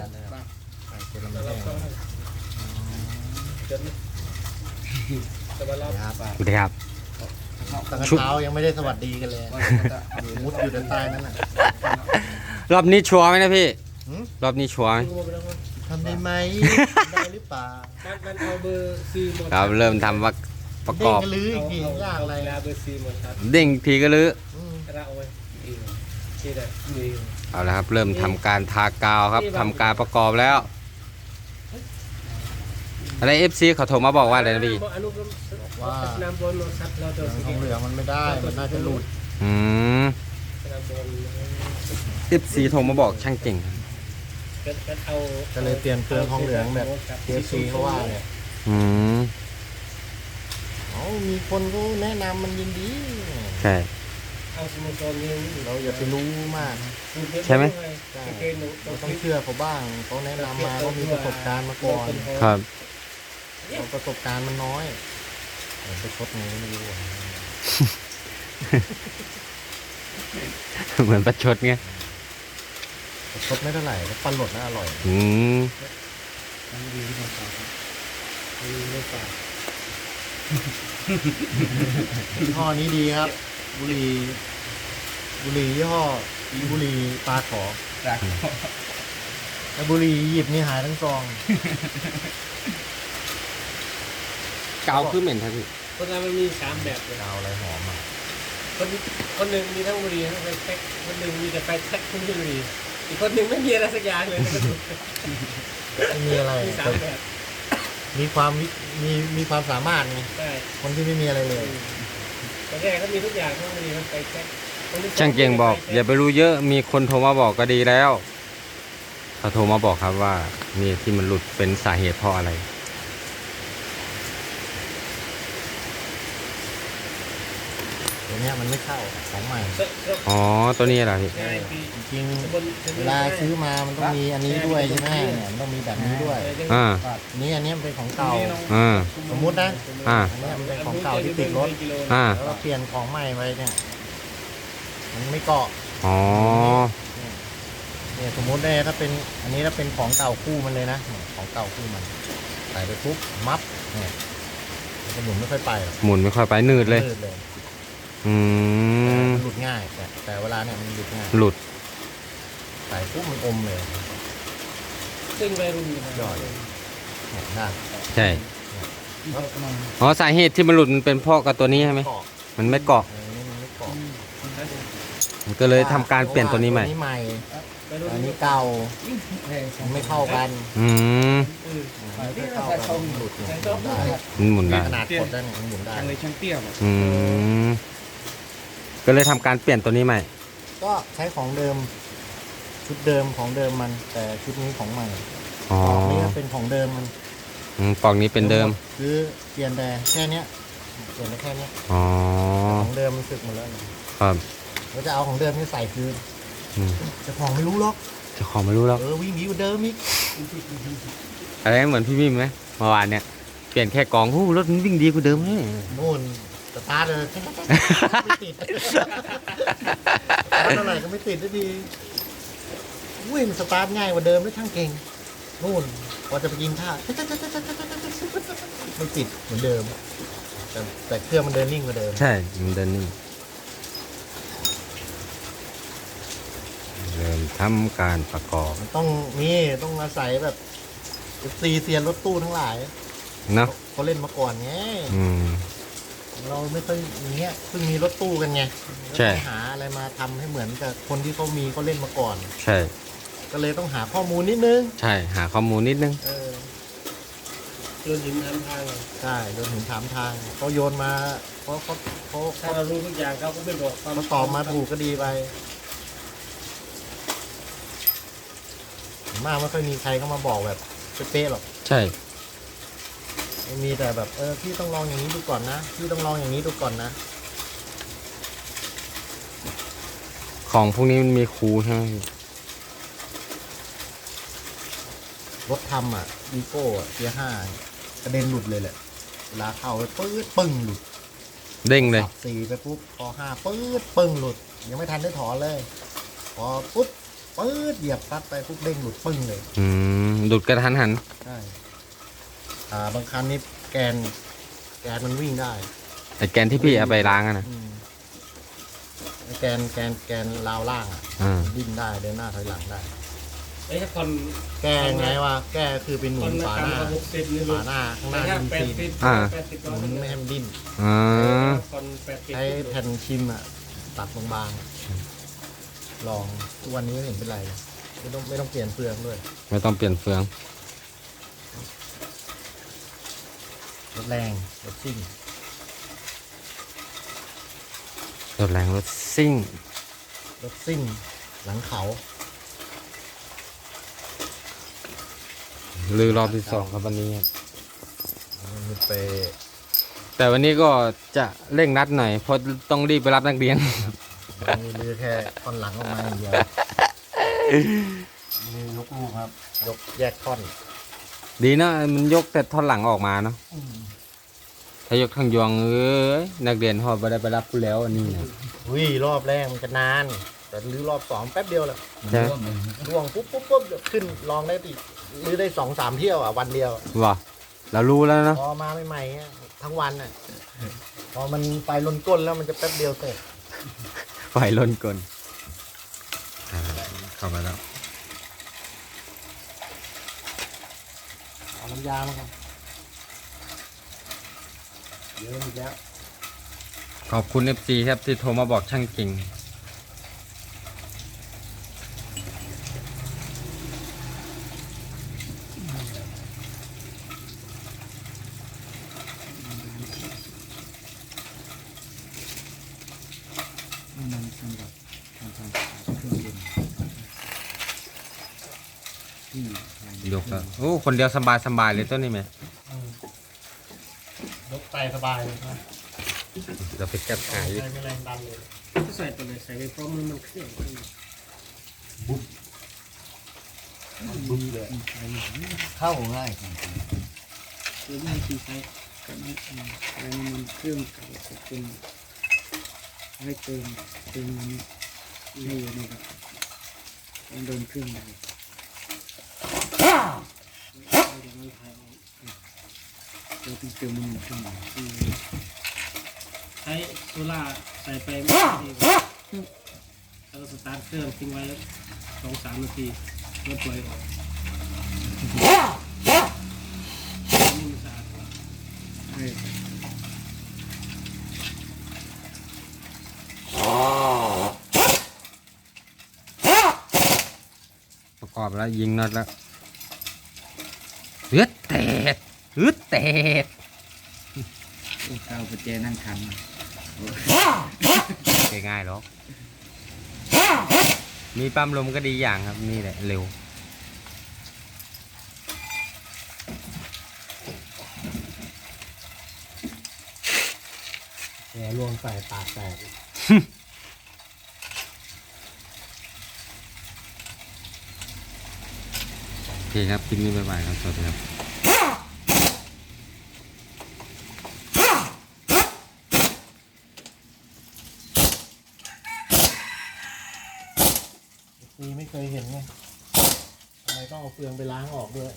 กันนะครับใส่เจลาแต่แห้เรางต้องจนแต่ว่าเราครับปลาสวัสดีครับตั้งแต่เช้ายังไม่ได้สวัสดีกันเลยว่าจะเอาอยู่มุดอยู่ด้านใต้นั่นน่ะรอบนี้ชัวร์ไหมนะพี่หืมรอบนี้ชัวร์ไหมดูไปแล้วมันทำได้ไหมได้หรือเปล่ามันเอาเบอร์ซีหมดครับเริ่มทำวักประกอบเด้งกันลืออีกทียากอะไรลาเบอร์ซีหมดครับเด้งทีก็ลื้ออืมเราเอาไว้ที่ไหนมี เอาละครับ เริ่มทำการทากาวครับทำการประกอบแล้วอะไรเอฟซีเขาโทรมาบอกว่าอะไรนะพี่อนุกรมสนามบอลสัตว์เราจะทองเหลืองมันไม่ได้ มันน่าจะหลุดอืมสนามบอลเอฟซีโทรมาบอกช่างเก่งก็เอาก็เลยเปลี่ยนเครื่องทองเหลืองแบบเทซีเขาว่าเนี่ยอืม เอ้ามีคนก็แนะนำมันยินดี ใช่ เอาสโมสรนี้เราอย่าไปรู้มากใช่ไหมเราต้องเชื่อเขาบ้างเขาแนะนำมาเขามีประสบการณ์มาก่อนครับ เราประสบการณ์มันน้อยเดี๋ยวไปชดไงไม่รู้อะเหมือนประชดไงชดไม่เท่าไหร่แต่ปันหลดน่าอร่อยอืมดีที่ผมปลาครับดีไม่ปลายี่ห้อนี้ดีครับ บุหรี่ บุหรี่ยี่ห้อบุหรี่ปลาขอจากแล้วบุหรี่หยิบนี่หายทั้งซอง เกาคือเหม็นครับพี่คนเรามันมีสามแบบเลยเอาอะไรหอมอะคนคนหนึ่งมีทั้งบุหรี่ทั้งไฟแท็กคนหนึ่งมีแต่ไฟแท็กทั้งบุหรี่อีกคนหนึ่งไม่มีอะไรสักอย่างเลยไม่มีอะไรมีสาแต่มแบบมีความวิมีมีความสามารถไงใช่คนที่ไม่มีอะไรเลยตอนแรกเขามีทุกอย่างทั้งบุหรี่ทั้งไฟแท็ก ช่างเก่งบอก อย่าไปรู้เยอะมีคนโทรมาบอกก็ดีแล้วเขาโทรมาบอกครับว่านี่ที่มันหลุดเป็นสาเหตุเพราะอะไร ตัวเนี้ยมันไม่เข้าของใหม่อ๋อตัวนี้เหรอพี่ง่ายปีจริงคนๆเวลาซื้อมามันต้องมีอันนี้ด้วยใช่ไหมเนี่ยมันต้องมีแบบนี้ด้วยอ่าอันนี้อันนี้มันเป็นของเก่าอ่าสมมุตินะอ่าอันนี้มันเป็นของเก่าที่ติดรถอ่าแล้วก็เปลี่ยนของใหม่ไปเนี่ย มันไม่เกาะอ๋อเนี่ยสมมติเนี่ยถ้าเป็นอันนี้ถ้าเป็นของเก่าคู่มันเลยนะเนี่ยของเก่าคู่มันใส่ไปปุ๊บมัฟเนี่ยมันจะหมุนไม่ค่อยไปหรอกหมุนไม่ค่อยไปนืดเลยลื่นเลยอืแต่มมันหลุดง่ายแต่แต่เวลาเนี่ยมันหลุดง่ายหลุดใส่ปุ๊บมันอมเลยซึ่งวัยรุ่นยอดเนี่ยได้ใช่ก็มันอ๋อสาเหตุที่มันหลุดมันเป็นเพราะกับตัวนี้ใช่ไหมเกาะมันไม่เกาะเออนี่มันไม่เกาะมัน ก็เลยทำการเปลี่ยนตัวนี้ใหม่ตัวนี้ใหม่วัยรุ่นอันนี้เก่าแพงสอมังนไม่เข้ากันอืมมันไม่เข้ากันมันหลุดเนี่ยหมุนได้มันหมุนได้ขนาดกดได้เนี่ยมันหมุนได้ช่างเลยช่างเตี้ยแบบอืมก็เลยทำการเปลี่ยนตัวนี้ใหม่ ก็ใช้ของเดิม ชุดเดิมของเดิมมัน แต่ชุดนี้ของใหม่อ๋อปอกนี้ก็เป็นของเดิมมันอืมปล่องนี้เป็นเดิม คือเปลี่ยนแต่แค่เนี้ยเปลี่ยนได้แค่เนี้ยอ๋อ ของเดิมมันสึกหมดแล้วเนี่ยครับ เราจะเอาของเดิมนี่ใส่คืนอืมเจะของไม่รู้หรอกเจ้าของไม่รู้แล้ว เออวิ่งหนีกว่าเดิมอีกอะไรเหมือนพี่มิมไหมเมื่อวานเนี่ยเปลี่ยนแค่กล่องหู้รถมันวิ่งดีกว่าเดิมเลยนู่นสตาร์ทเลยไม่ติดสตาร์ทเท่าไหร่ก็ไม่ติดสักทีอุ้ยมันสตาร์ทง่ายกว่าเดิมด้วยช่างเก่งนู่นพอจะไปกินข้าวไม่ติดเหมือนเดิมแต่แต่เครื่องมันเดินนิ่งกว่าเดิม ใช่มันเดินนี่ เริ่มทำการประกอบมันต้องนี่ต้องอาศัยแบบซีเซียนรถตู้ทั้งหลายเนาะเขาเล่นมาก่อนไงอืม เราไม่ค่อยอย่างเงี้ยเพิ่งมีรถตู้กันไงใช่ ก็ต้องหาอะไรมาทำให้เหมือนกับคนที่เขามีเขาเล่นมาก่อน ใช่ ก็เลยต้องหาข้อมูลนิดนึง ใช่ หาข้อมูลนิดนึง เออโดนหินน้ำทางใช่โดนถึงถามทางเขาโยนมาเขาเขาเขาถ้าเขาเรารู้ทุกอย่างเขาก็ไม่บอกความเขาตอบมาถูกก็ดีไปส่วน มากไม่ค่อยมีใครเข้ามาบอกแบบเป๊ะๆหรอกใช่ มีแต่แบบเออพี่ต้องลองอย่างนี้ดูก่อนนะพี่ต้องลองอย่างนี้ดูก่อนนะของพวกนี้มันมีครูใช่ไหมพี่รถทำอะอีโก้เกียร์ห้ากระเด็นหลุดเลยแหละเวลาเข้าไปปื๊ดปึ้งหลุดเด้งเลยขับสี่ไปปุ๊บพอห้าปื๊ดปึ้งหลุด ยังไม่ทันได้ถอนเลย พอปุ๊บ ปื๊ดเหยียบซัดไปปุ๊บเด้งหลุดปึ้งเลยอืมดุดกระทันหัน ใช่อ่าบางคันนี่แกน แกนมันวิ่งได้แต่แกนที่พี่เอาไปล้างอะนะอืมไอ้แกนแกนแกนราวล่างอะอ่าดิ้นได้เดินหน้าถอยหลังได้ ไอ้ถ้าคนแกไงวะแกคือเป็นหคนุนนมาฝาหน้าทำหกสิบนี่ฝาหน้าข้างหน้าถ้าดินแปดซีนสิบแปดสิบหมุนไม่ให้มันดิ้นอ่าคนแปดสิบใช้แผ่นชิมอะตัดบางๆอะ ลองทุกวันนี้ไม่เห็นเป็นไรเลยไม่ต้องไม่ต้องเปลี่ยนเฟืองด้วยไม่ต้องเปลี่ยนเฟืองรถแรงรถซิ่งรถแรงรถซิ่งรถซิ่ง หลังเขาลือรอบที่สองครับวันนี้ครับมันไป แต่วันนี้ก็จะเร่งนัดหน่อยเพราะต้องรีบไปรับนักเรียน มีลือแค่ท่อนหลังออกมาอย่างเดียวลือยกลูกครับ ยกแยกท่อนดีนะมันยกแต่ท่อนหลังออกมาเนาะถ้ายกทางยวงเอ้ยนักเรียนหอบไปได้ไปรับกูแล้วอันนี้นะวิรอบแรกมันจะนาน แต่ลือรอบสองแป๊บเดียวแหละใช่ล่วงปุ๊บปุ๊บปุ๊บเดี๋ยวขึ้นลองได้อีกลือได้สองสามเที่ยวอะวันเดียวว่ะเรารู้แล้วเนาะพอมาใหม่ๆอะทั้งวันอะพอมันไปลนก้นแล้วมันจะแป๊บเดียวเสร็จ ไฟล้นกลอ่าเข้ามาแล้วเอาน้ำยามาครับเยอะอีกแล้ว ขอบคุณ FC ครับที่โทรมาบอกช่างจริง มันสำหรับการทำเครื่องยนต์ที่ ยกแล้วโอ้คนเดียวสบายสบายเลยต้นนี้ไหมยกไปสบายเลยนะเราไปจัดหายใช้ไม่แรงดันเลยก็ใส่ไปเลยใส่ไปพร้อมมันมันเครื่องบุ๊บเลยใช้เข้าง่ายจริงหรือไม่ที่ใช้กับไม่ใช้น้ำมันเครื่องเก่าจะเป็นให้เติมเติมนี้ให้อยู่นะครับต้องเดินเครื่องใหม่เรา ต้องเติมน้ำมันเครื่องใหม่ที่ใช้โซล่าใส่ไปไม่ดีแล้วก็สตาร์ทเครื่องทิ้งไว้สองสามนาทีแล้วปล่อยออกนี่มันสะอาดกว่าให้ประกอบแล้วยิงน็อตแล้ว เฮือดแตดเฮือดแตดเอาประแจนั่งคันง่ายๆหรอกมีปั๊มลมก็ดีอย่างครับ นี่แหละเร็ว แหมลวงใส่ปากแตก โอ เคครับคลิปนี้บ๊ายบายครับ สวัสดีครับีไม่เคยเห็นไงทำไมต้องเอาเฟืองไปล้างออกด้วย